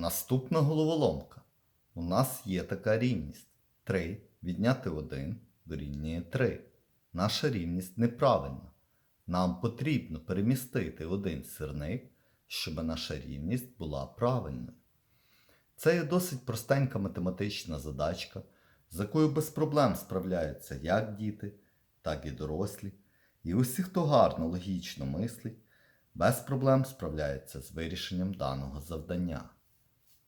Наступна головоломка. У нас є така рівність. 3 відняти 1 дорівнює 3. Наша рівність неправильна. Нам потрібно перемістити один сирник, щоб наша рівність була правильною. Це є досить простенька математична задачка, з якою без проблем справляються як діти, так і дорослі. І усі, хто гарно логічно мислить, без проблем справляються з вирішенням даного завдання.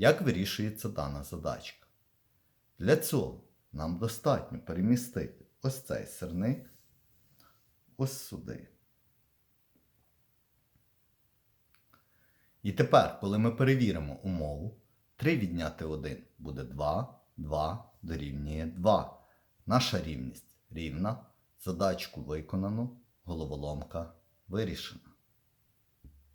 Як вирішується дана задачка? Для цього нам достатньо перемістити ось цей сирник ось сюди. І тепер, коли ми перевіримо умову, 3 відняти 1 буде 2, 2 дорівнює 2. Наша рівність рівна. Задачку виконано, головоломка вирішена.